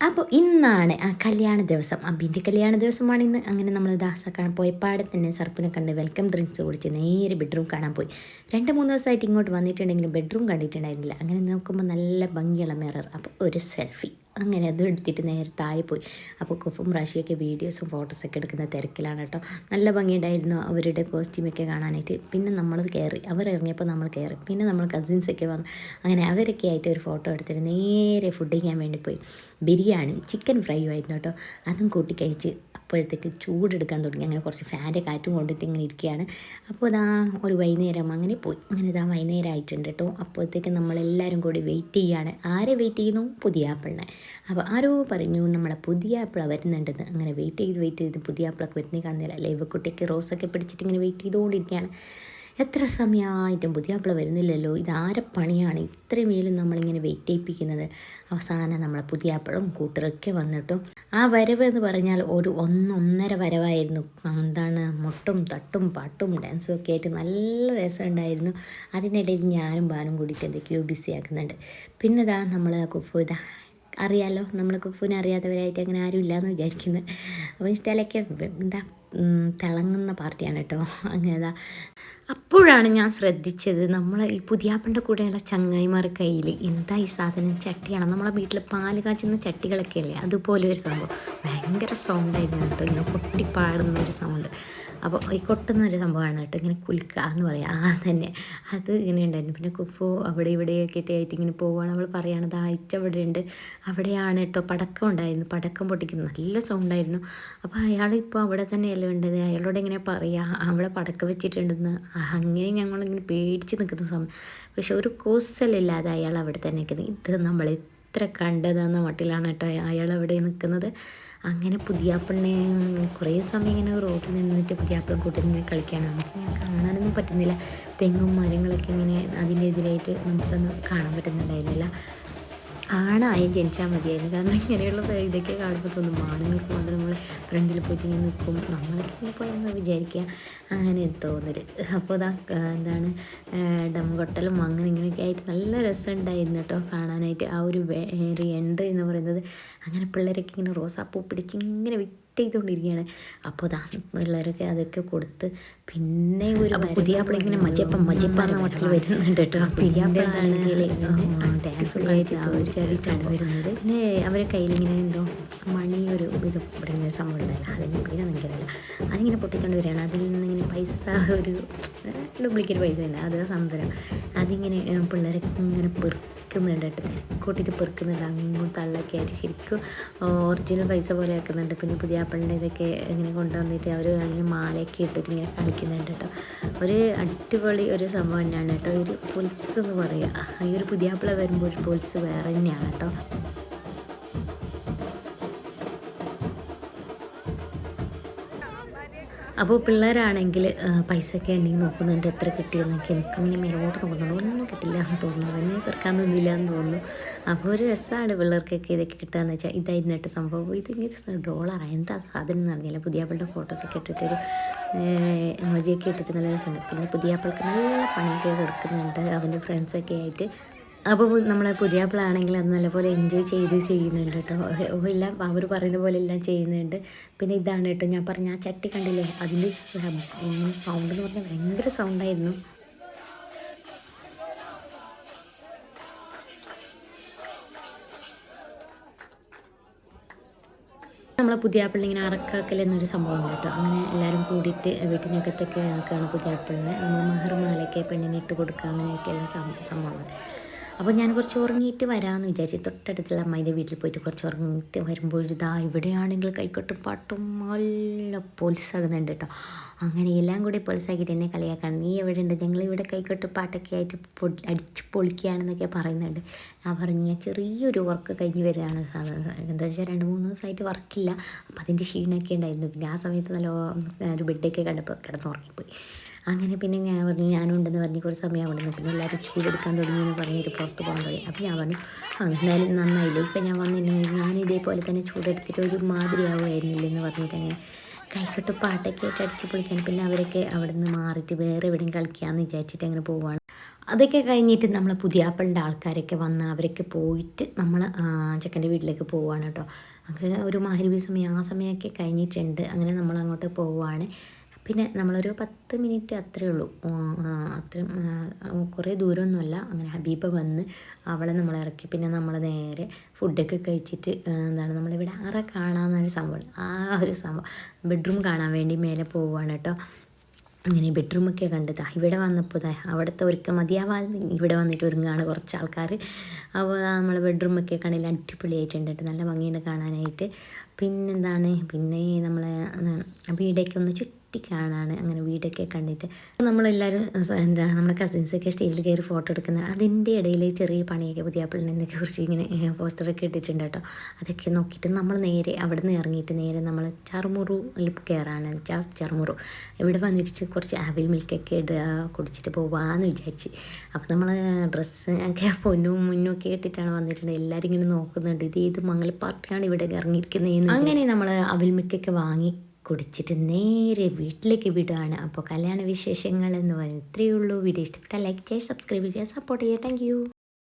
അപ്പോൾ ഇന്നാണ് ആ കല്യാണ ദിവസം. അബിന്റെ കല്യാണ ദിവസമാണ് ഇന്ന്. അങ്ങനെ നമ്മൾ ദാസക്കാൻ പോയപ്പാടെ തന്നെ സർപ്പിനെ കണ്ട് വെൽക്കം ഡ്രിങ്ക്സ് കുടിച്ച് നേരെ ബെഡ്റൂം കാണാൻ പോയി. രണ്ട് മൂന്ന് ദിവസമായിട്ട് ഇങ്ങോട്ട് വന്നിട്ടുണ്ടെങ്കിലും ബെഡ്റൂം കണ്ടിട്ടുണ്ടായിരുന്നില്ല. അങ്ങനെ നോക്കുമ്പോൾ നല്ല ഭംഗിയുള്ള മിറർ അപ്പോൾ ഒരു സെൽഫി അങ്ങനെ അത് എടുത്തിട്ട് നേരെ പോയി അപ്പോൾ കുഫും റാഷിയൊക്കെ വീഡിയോസും ഫോട്ടോസൊക്കെ എടുക്കുന്ന തിരക്കിലാണ് കേട്ടോ. നല്ല ഭംഗിയുണ്ടായിരുന്നു അവരുടെ കോസ്റ്റ്യൂമൊക്കെ കാണാനായിട്ട്. പിന്നെ നമ്മൾ കയറി അവർ ഇറങ്ങിയപ്പോൾ നമ്മൾ കയറി പിന്നെ നമ്മൾ കസിൻസൊക്കെ വന്നു അങ്ങനെ അവരൊക്കെ ആയിട്ട് ഒരു ഫോട്ടോ എടുത്തിട്ട് നേരെ ഫുഡ് കഴിക്കാൻ വേണ്ടി പോയി. ബിരിയാണി ചിക്കൻ ഫ്രൈ ആയിരുന്നു കേട്ടോ. അതും കൂട്ടി കഴിച്ച് അപ്പോഴത്തേക്ക് ചൂടെടുക്കാൻ തുടങ്ങി. അങ്ങനെ കുറച്ച് ഫാന്റെ കാറ്റും കൊണ്ടിട്ട് ഇങ്ങനെ ഇരിക്കുകയാണ്. അപ്പോൾ ഇതാ ഒരു വൈകുന്നേരം അങ്ങനെ പോയി. അങ്ങനെ ഇതാ വൈകുന്നേരം ആയിട്ടുണ്ട് കേട്ടോ. അപ്പോഴത്തേക്ക് നമ്മളെല്ലാവരും കൂടി വെയിറ്റ് ചെയ്യുകയാണ്. ആരെ വെയിറ്റ് ചെയ്യുന്നു? പുതിയ ആപ്പിളിനെ അപ്പോൾ ആരോ പറഞ്ഞു നമ്മളെ പുതിയ ആപ്പിള വരുന്നുണ്ടെന്ന്. അങ്ങനെ വെയിറ്റ് ചെയ്ത് വെയിറ്റ് ചെയ്ത് പുതിയ ആപ്പിളൊക്കെ വരുന്നേ കാണുന്നില്ല ലൈവക്കുട്ടിയൊക്കെ റോസൊക്കെ പിടിച്ചിട്ട് ഇങ്ങനെ വെയിറ്റ് ചെയ്തുകൊണ്ടിരിക്കുകയാണ്. എത്ര സമയമായിട്ടും പുതിയ ആപ്പിള വരുന്നില്ലല്ലോ. ഇതാരെ പണിയാണ് ഇത്രയും മേലും നമ്മളിങ്ങനെ വെയിറ്റ് ചെയ്യിപ്പിക്കുന്നത്. അവസാനം നമ്മളെ പുതിയ ആപ്പിളും കൂട്ടറൊക്കെ വന്നിട്ടു. ആ വരവ് എന്ന് പറഞ്ഞാൽ ഒരു ഒന്നൊന്നര വരവായിരുന്നു. എന്താണ് മുട്ടും തട്ടും പാട്ടും ഡാൻസും ഒക്കെ ആയിട്ട് നല്ല രസമുണ്ടായിരുന്നു അതിനിടയിൽ ഞാനും ബാനും കൂടിയിട്ട് എന്തൊക്കെയോ ബിസി ആക്കുന്നുണ്ട്. പിന്നെ ഇതാ നമ്മൾ കുഫു ഇതാ അറിയാലോ നമ്മൾ കുഫുവിനെ അറിയാത്തവരായിട്ട് അങ്ങനെ ആരും ഇല്ലയെന്ന് വിചാരിക്കുന്നത് അപ്പോൾ ഇൻസ്റ്റയിലൊക്കെ എന്താ തിളങ്ങുന്ന പാർട്ടിയാണ് കേട്ടോ. അങ്ങനെ അപ്പോഴാണ് ഞാൻ ശ്രദ്ധിച്ചത് നമ്മൾ ഈ പുതിയാപ്പന്റെ കൂടെയുള്ള ചങ്ങായിമാർ കയ്യിൽ എന്താ ഈ സാധനം ചട്ടിയാണ്? നമ്മളെ വീട്ടിൽ പാൽ കാച്ചുന്ന ചട്ടികളൊക്കെ അല്ലേ അതുപോലെ ഒരു സംഭവം. ഭയങ്കര സൗണ്ടായിരുന്നു കേട്ടോ. ഇങ്ങനെ പൊട്ടിപ്പാടുന്ന ഒരു സൗണ്ട് അപ്പോൾ ഈ കൊട്ടുന്ന ഒരു സംഭവമാണ് കേട്ടോ. ഇങ്ങനെ കുലുക്കുക എന്ന് പറയാം. ആ തന്നെ അത് ഇങ്ങനെ ഉണ്ടായിരുന്നു. പിന്നെ കുപ്പു അവിടെ ഇവിടെയൊക്കെ ആയിട്ട് ഇങ്ങനെ പോവുകയാണ് അവൾ പറയുകയാണ് ദാഹിച്ച് അവിടെ ഉണ്ട്. അവിടെയാണ് കേട്ടോ പടക്കം ഉണ്ടായിരുന്നു പടക്കം പൊട്ടിക്കുന്ന നല്ല സൗണ്ടായിരുന്നു അപ്പോൾ അയാൾ ഇപ്പോൾ അവിടെ തന്നെയല്ലേ ഉണ്ടത് അയാളോട് ഇങ്ങനെ പറയുക അവിടെ പടക്കം വെച്ചിട്ടുണ്ടെന്ന്. അങ്ങനെ ഞങ്ങളിങ്ങനെ പേടിച്ച് നിൽക്കുന്ന സമയം. പക്ഷെ ഒരു കൂസലില്ലാതെ അയാൾ അവിടെ തന്നെ നിൽക്കുന്നത് ഇത് നമ്മൾ എത്ര കണ്ടതെന്ന മട്ടിലാണ് കേട്ടോ അയാൾ അവിടെ നിൽക്കുന്നത്. അങ്ങനെ പുതിയാപ്പിളിനെ കുറേ സമയം ഇങ്ങനെ റോഡിൽ നിന്നിട്ട് പുതിയാപ്പിളും കൂട്ടി ഇങ്ങനെ കളിക്കാൻ നമുക്ക് കാണാനൊന്നും പറ്റുന്നില്ല. തെങ്ങും മരങ്ങളൊക്കെ ഇങ്ങനെ അതിന്റെ എതിരായിട്ട് നമുക്കൊന്നും കാണാൻ പറ്റുന്നുണ്ടായിരുന്നില്ല. ആണായും ജനിച്ചാൽ മതിയായിരുന്നു. കാരണം ഇങ്ങനെയുള്ള ഇതൊക്കെ കാണുമ്പോൾ തോന്നും ആണുങ്ങൾക്ക് മാത്രം നമ്മൾ ഫ്രണ്ടിൽ പോയിട്ട് ഇങ്ങനെ നിൽക്കും നമ്മളൊക്കെ ഇങ്ങനെ പോയെന്ന് വിചാരിക്കുക. അങ്ങനെ ഒരു തോന്നൽ അപ്പോൾ ഇതാ എന്താണ് ഡംകൊട്ടലും അങ്ങനെ ഇങ്ങനെയൊക്കെ ആയിട്ട് നല്ല രസമുണ്ടായിരുന്നു കേട്ടോ കാണാനായിട്ട്. ആ ഒരു എൻട്രി എന്ന് പറയുന്നത്. അങ്ങനെ പിള്ളേരൊക്കെ ഇങ്ങനെ റോസാപ്പൂ പിടിച്ച് ഇങ്ങനെ ചെയ്തുകൊണ്ടിരിക്കുകയാണ് അപ്പോൾ ഇതാ പിള്ളേരൊക്കെ അതൊക്കെ കൊടുത്ത് പിന്നെ ഒരു പുതിയ ആപ്പിളിങ്ങനെ മജപ്പം മജപ്പാന്ന് വട്ടിൽ മട്ടിൽ വരുന്നുണ്ട് കേട്ടോ. പുതിയ ആപ്പിളാണെങ്കിൽ ഡാൻസ് ചടിച്ചാണ് വരുന്നത്. പിന്നെ അവരെ കയ്യിലിങ്ങനെ എന്തോ മണി ഒരു ഇത് ഇവിടെ ഇങ്ങനെ സംഭവം ഉണ്ടല്ലോ. അതിന് പേര് എനിക്കറിയില്ല. അതിങ്ങനെ പൊട്ടിച്ചുകൊണ്ട് വരികയാണ്. അതിൽ നിന്ന് ഇങ്ങനെ പൈസ ഒരു ഡ്യൂപ്ലിക്കേറ്റ് പൈസ ഉണ്ട് അത് സംഭവം അതിങ്ങനെ പിള്ളേരൊക്കെ ഇങ്ങനെ പെറുക്കി പെറുക്കുന്നുണ്ട് കേട്ടോ. തിരക്കൂട്ടിട്ട് പെറുക്കുന്നുണ്ട്. അങ്ങും തള്ളൊക്കെ ആയിട്ട് ശരിക്കും ഒറിജിനൽ പൈസ പോലെ ആക്കുന്നുണ്ട് പിന്നെ പുതിയ ആപ്പിളിന്റെ ഇതൊക്കെ ഇങ്ങനെ കൊണ്ടുവന്നിട്ട് അവർ അതിന് മാലയൊക്കെ ഇട്ടിട്ട് ഇങ്ങനെ കളിക്കുന്നുണ്ട് കേട്ടോ. ഒരു അടിപൊളി ഒരു സംഭവം തന്നെയാണ് കേട്ടോ. ഒരു പുൽസ് എന്ന് പറയുക ഈ ഒരു പുതിയ ആപ്പിള വരുമ്പോൾ ഒരു പുൽസ് വേറെ തന്നെയാണ് കേട്ടോ. അപ്പോൾ പിള്ളേരാണെങ്കിൽ പൈസയൊക്കെ ഉണ്ടെങ്കിൽ നോക്കുന്നുണ്ട് എത്ര കിട്ടിയെന്നൊക്കെ. എനിക്ക് ഇങ്ങനെ മേലോട്ട് നോക്കുന്നുണ്ട്. ഒന്നും കിട്ടില്ല എന്ന് തോന്നുന്നു. അവനെ പെറുക്കാൻ നിന്നില്ല എന്ന് തോന്നുന്നു. അപ്പോൾ ഒരു രസമാണ് പിള്ളേർക്കൊക്കെ ഇതൊക്കെ കിട്ടുകയെന്ന് വെച്ചാൽ ഇതായിരുന്നിട്ട് സംഭവം. ഇതിങ്ങനെ ഡോളറാണ് എന്താ സാധനം എന്ന് പറഞ്ഞാൽ പുതിയ ആപ്പിളുടെ ഫോട്ടോസൊക്കെ ഇട്ടിട്ടൊരു എമോജിയൊക്കെ ഇട്ടിട്ട് നല്ല രസമുണ്ട്. പിന്നെ പുതിയ ആപ്പിൾക്ക് നല്ല പണിയൊക്കെ കൊടുക്കുന്നുണ്ട് അവന്റെ ഫ്രണ്ട്സൊക്കെ ആയിട്ട്. അപ്പോൾ നമ്മളെ പുതിയ ആപ്പിളാണെങ്കിൽ അത് നല്ലപോലെ എൻജോയ് ചെയ്ത് ചെയ്യുന്നുണ്ട് കേട്ടോ എല്ലാം അവർ പറയുന്ന പോലെ എല്ലാം ചെയ്യുന്നുണ്ട്. പിന്നെ ഇതാണ് കേട്ടോ ഞാൻ പറഞ്ഞ ആ ചട്ടി കണ്ടില്ലേ? അതിന്റെ സൗണ്ട് എന്ന് പറഞ്ഞാൽ ഭയങ്കര സൗണ്ടായിരുന്നു നമ്മളെ പുതിയ ആപ്പിളിൽ ഇങ്ങനെ അറക്കാക്കൽ എന്നൊരു സംഭവം കേട്ടോ അങ്ങനെ എല്ലാവരും കൂടിയിട്ട് വീട്ടിനകത്തൊക്കെ ആക്കുകയാണ് പുതിയ ആപ്പിളിനെ നമ്മൾ മഹർമാലയ്ക്ക് പെണ്ണിനെ ഇട്ട് കൊടുക്കുക അങ്ങനെയൊക്കെയുള്ള സംഭവങ്ങൾ. അപ്പോൾ ഞാൻ കുറച്ച് ഉറങ്ങിയിട്ട് വരാമെന്ന് വിചാരിച്ചു തൊട്ടടുത്തുള്ള അമ്മയുടെ വീട്ടിൽ പോയിട്ട് കുറച്ച് ഉറങ്ങിയിട്ട് വരുമ്പോൾ ഇതാ ഇവിടെയാണെങ്കിൽ കൈക്കൊട്ടും പാട്ടും നല്ല പൊലിസാകുന്നുണ്ട് കേട്ടോ അങ്ങനെ എല്ലാം കൂടി പൊലിസാക്കിയിട്ട് എന്നെ കളിയാക്കാണ് നീ എവിടെ ഉണ്ട് ഞങ്ങൾ ഇവിടെ കൈക്കൊട്ട് പാട്ടൊക്കെ ആയിട്ട് അടിച്ച് പൊളിക്കുകയാണെന്നൊക്കെ പറയുന്നുണ്ട്. ഞാൻ പറഞ്ഞ ചെറിയൊരു വർക്ക് കഴിഞ്ഞ് വരികയാണ് എന്താ വെച്ചാൽ രണ്ട് മൂന്ന് ദിവസമായിട്ട് വർക്കില്ല അപ്പോൾ അതിന്റെ ക്ഷീണമൊക്കെ ഉണ്ടായിരുന്നു. പിന്നെ ആ സമയത്ത് നല്ല ഒരു ബെഡൊക്കെ കണ്ടപ്പോൾ കിടന്നുറങ്ങിപ്പോയി. അങ്ങനെ പിന്നെ ഞാൻ പറഞ്ഞു ഞാനുണ്ടെന്ന് പറഞ്ഞ് കുറച്ച് സമയം അവിടെ നിന്ന് പിന്നെ എല്ലാവരും ചൂടെടുക്കാൻ തുടങ്ങി എന്ന് പറഞ്ഞിട്ട് പുറത്ത് പോകാൻ തുടങ്ങി. അപ്പോൾ ഞാൻ പറഞ്ഞു എന്തായാലും നന്നായില്ലേ? ഇപ്പം ഞാൻ വന്നിരുന്നു ഞാൻ ഇതേപോലെ തന്നെ ചൂടെടുത്തിട്ട് ഒരു മാതിരി ആവുമായിരുന്നില്ല? എന്ന് പറഞ്ഞിട്ട് അങ്ങനെ കൈകൊട്ട് പാട്ടൊക്കെ ആയിട്ട് അടിച്ച് പൊളിക്കാൻ പിന്നെ അവരൊക്കെ അവിടെ നിന്ന് മാറിയിട്ട് വേറെ എവിടെയും കളിക്കാമെന്ന് വിചാരിച്ചിട്ട് അങ്ങനെ പോവുകയാണ് അതൊക്കെ കഴിഞ്ഞിട്ട് നമ്മൾ പുതിയാപ്പളിന്റെ ആൾക്കാരൊക്കെ വന്ന് അവരൊക്കെ പോയിട്ട് നമ്മൾ ചെക്കന്റെ വീട്ടിലേക്ക് പോവുകയാണ് കേട്ടോ. അങ്ങനെ ഒരു മഹരിബി സമയം ആ സമയമൊക്കെ കഴിഞ്ഞിട്ടുണ്ട്. അങ്ങനെ നമ്മൾ അങ്ങോട്ട് പോവുകയാണ് പിന്നെ നമ്മളൊരു പത്ത് മിനിറ്റ് അത്രേ ഉള്ളൂ. അത്രയും കുറേ ദൂരമൊന്നുമല്ല അങ്ങനെ ഹബീബ വന്ന് അവളെ നമ്മൾ ഇറക്കി. പിന്നെ നമ്മൾ നേരെ ഫുഡൊക്കെ കഴിച്ചിട്ട് എന്താണ് നമ്മളിവിടെ ആറ കാണാമെന്നൊരു സംഭവം. ആ ഒരു സംഭവം. ബെഡ്റൂം കാണാൻ വേണ്ടി മേലെ പോവുകയാണ് കേട്ടോ. അങ്ങനെ ബെഡ്റൂമൊക്കെ കണ്ടത് ഇവിടെ വന്നപ്പോൾ അവിടുത്തെ ഒരുക്കം മതിയാവാതെ ഇവിടെ വന്നിട്ട് ഒരുങ്ങാണ് കുറച്ച് ആൾക്കാർ അപ്പോൾ നമ്മൾ ബെഡ്റൂമൊക്കെ കണ്ടില്ല അടിപൊളിയായിട്ടുണ്ട് കേട്ടോ. നല്ല ഭംഗിയുണ്ട് കാണാനായിട്ട്. പിന്നെന്താണ്? പിന്നെ നമ്മൾ വീടൊക്കെ ഒന്ന് ചുറ്റി കാണാണ് അങ്ങനെ വീടൊക്കെ കണ്ടിട്ട്. നമ്മളെല്ലാവരും എന്താ നമ്മുടെ കസിൻസൊക്കെ സ്റ്റേജിൽ കയറി ഫോട്ടോ എടുക്കുന്ന അതിന്റെ ഇടയിൽ ചെറിയ പണിയൊക്കെ പുതിയാപ്പിളിൽ നിന്നൊക്കെ കുറിച്ച് ഇങ്ങനെ പോസ്റ്ററൊക്കെ ഇട്ടിട്ടുണ്ട് കേട്ടോ. അതൊക്കെ നോക്കിയിട്ട് നമ്മൾ നേരെ അവിടെ നിന്ന് ഇറങ്ങിയിട്ട് നേരെ നമ്മൾ ചറുമുറു കയറാണ്. ജാസ് ചറുമുറു. ഇവിടെ വന്നിരിച്ച് കുറച്ച് ആവിൽ മിൽക്കൊക്കെ ഇടുക കുടിച്ചിട്ട് പോവാന്ന് വിചാരിച്ച്. അപ്പോൾ നമ്മൾ ഡ്രസ്സ് ഒക്കെ പൊന്നും മുന്നും ഒക്കെ ഇട്ടിട്ടാണ് വന്നിട്ടുണ്ട്. എല്ലാവരും ഇങ്ങനെ നോക്കുന്നുണ്ട്. ഇത് ഏത് മംഗലപ്പാർട്ടിയാണ് ഇവിടെ ഇറങ്ങിയിരിക്കുന്നത് അങ്ങനെ നമ്മൾ അവിൽ മിക്കൊക്കെ വാങ്ങി കുടിച്ചിട്ട് നേരെ വീട്ടിലേക്ക് വിടുകയാണ് അപ്പോൾ കല്യാണ വിശേഷങ്ങൾ എന്ന് പറയുന്നത് ഇത്രയേ ഉള്ളൂ. വീഡിയോ ഇഷ്ടപ്പെട്ടാൽ ലൈക്ക് ചെയ്യുക സബ്സ്ക്രൈബ് ചെയ്യുക സപ്പോർട്ട് ചെയ്യുക താങ്ക്